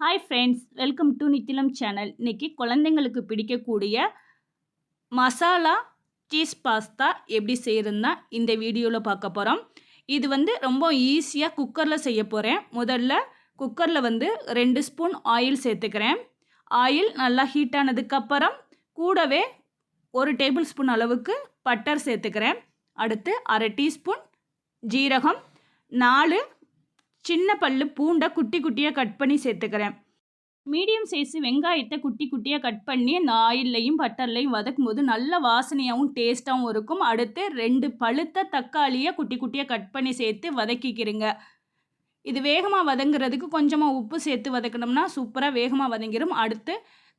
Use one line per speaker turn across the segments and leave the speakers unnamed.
Hi friends welcome to Nithilam channel இன்றைக்கி குழந்தைங்களுக்கு பிடிக்கக்கூடிய மசாலா சீஸ் பாஸ்தா எப்படி செய்கிறதுனா இந்த வீடியோவில் பார்க்க போகிறோம் இது வந்து ரொம்ப ஈஸியாக குக்கரில் செய்ய போகிறேன் முதல்ல குக்கரில் வந்து ரெண்டு ஸ்பூன் ஆயில் சேர்த்துக்கிறேன். ஆயில் நல்லா ஹீட் ஆனதுக்கப்புறம் கூடவே ஒரு டேபிள் ஸ்பூன் அளவுக்கு பட்டர் சேர்த்துக்கிறேன். அடுத்து அரை டீஸ்பூன் ஜீரகம் நாலு சின்ன பல்லு பூண்டை குட்டி குட்டியாக கட் பண்ணி சேர்த்துக்கிறேன். மீடியம் சைஸு வெங்காயத்தை குட்டி குட்டியாக கட் பண்ணி அந்த ஆயில்லையும் பட்டர்லையும் வதக்கும் போது நல்ல வாசனையாகவும் டேஸ்ட்டாகவும் இருக்கும். அடுத்து ரெண்டு பழுத்த தக்காளியை குட்டி குட்டியாக கட் பண்ணி சேர்த்து வதக்கிக்கிறேங்க. இது வேகமாக வதங்குறதுக்கு கொஞ்சமாக உப்பு சேர்த்து வதக்கணும்னா சூப்பராக வேகமாக வதங்கிடும் அடுத்து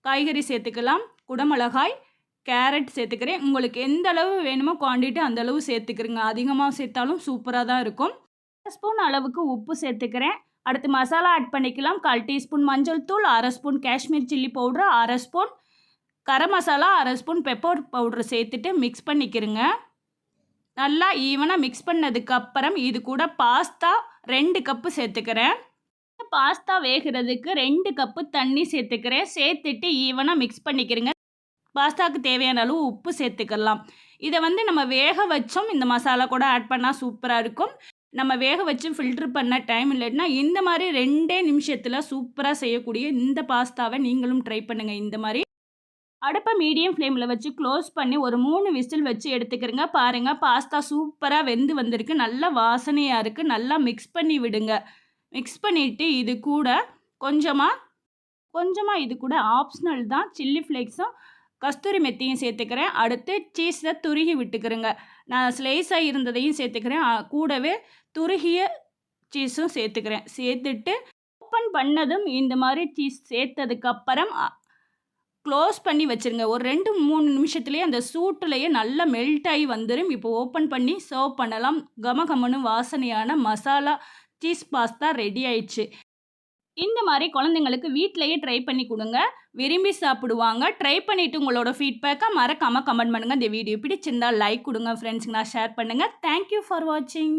காய்கறி சேர்த்துக்கலாம். குடமிளகாய் கேரட் சேர்த்துக்கிறேன். உங்களுக்கு எந்த அளவு வேணுமோ குவான்டிட்டி அந்தளவு சேர்த்துக்கிறேங்க. அதிகமாக சேர்த்தாலும் சூப்பராக தான் இருக்கும். ஸ்பூன் அளவுக்கு உப்பு சேர்த்துக்கிறேன். அடுத்து மசாலா ஆட் பண்ணிக்கலாம். கால் டீஸ்பூன் மஞ்சள் தூள் அரை ஸ்பூன் காஷ்மீர் சில்லி பவுட்ரு அரை ஸ்பூன் கரம் மசாலா அரை ஸ்பூன் பெப்பர் பவுட்ரு சேர்த்துட்டு மிக்ஸ் பண்ணிக்கிறேங்க. நல்லா ஈவனாக மிக்ஸ் பண்ணதுக்கப்புறம் இது கூட பாஸ்தா ரெண்டு கப்பு சேர்த்துக்கிறேன். பாஸ்தா வேகிறதுக்கு ரெண்டு கப்பு தண்ணி சேர்த்துக்கிறேன். சேர்த்துட்டு ஈவனாக மிக்ஸ் பண்ணிக்கிறேங்க. பாஸ்தாவுக்கு தேவையான அளவு உப்பு சேர்த்துக்கலாம். இதை வந்து நம்ம வேக வச்சோம். இந்த மசாலா கூட ஆட் பண்ணால் சூப்பராக இருக்கும். நம்ம வேக வச்சு ஃபில்ட்ரு பண்ண டைம் இல்லைன்னா இந்த மாதிரி ரெண்டே நிமிஷத்தில் சூப்பராக செய்யக்கூடிய இந்த பாஸ்தாவை நீங்களும் ட்ரை பண்ணுங்கள் இந்த மாதிரி அடுப்பை மீடியம் ஃப்ளேமில் வச்சு க்ளோஸ் பண்ணி ஒரு மூணு விசில் வச்சு எடுத்துக்கிறங்க. பாருங்கள் பாஸ்தா சூப்பராக வெந்து வந்திருக்கு. நல்லா வாசனையாக இருக்குது நல்லா மிக்ஸ் பண்ணி விடுங்க. மிக்ஸ் பண்ணிவிட்டு இது கூட கொஞ்சமாக கொஞ்சமாக இது கூட ஆப்ஷனல் தான். சில்லி ஃப்ளேக்ஸும் கஸ்தூரி மெத்தியும் சேர்த்துக்கிறேன். அடுத்து சீஸை துருகி விட்டுக்கிறேங்க. நான் ஸ்லைஸாக இருந்ததையும் சேர்த்துக்கிறேன். கூடவே துருகிய சீஸும் சேர்த்துக்கிறேன். சேர்த்துட்டு ஓப்பன் பண்ணதும் இந்த மாதிரி சீஸ் சேர்த்ததுக்கப்புறம் க்ளோஸ் பண்ணி வச்சுருங்க. ஒரு ரெண்டு மூணு நிமிஷத்துலேயே அந்த சூட்டுலேயே நல்லா மெல்ட் ஆகி வந்துடும் இப்போ ஓப்பன் பண்ணி சர்வ் பண்ணலாம். கம கமனு வாசனையான மசாலா சீஸ் பாஸ்தா ரெடி ஆயிடுச்சு. இந்த மாதிரி குழந்தைங்களுக்கு வீட்டிலையே ட்ரை பண்ணி கொடுங்க. விரும்பி சாப்பிடுவாங்க. ட்ரை பண்ணிவிட்டு உங்களோட ஃபீட்பேக்கை மறக்காமல் கமெண்ட் பண்ணுங்கள் இந்த வீடியோ பிடிச்சிருந்தால் லைக் கொடுங்க. ஃப்ரெண்ட்ஸுக்கு ஷேர் பண்ணுங்கள் தேங்க்யூ ஃபார் வாட்சிங்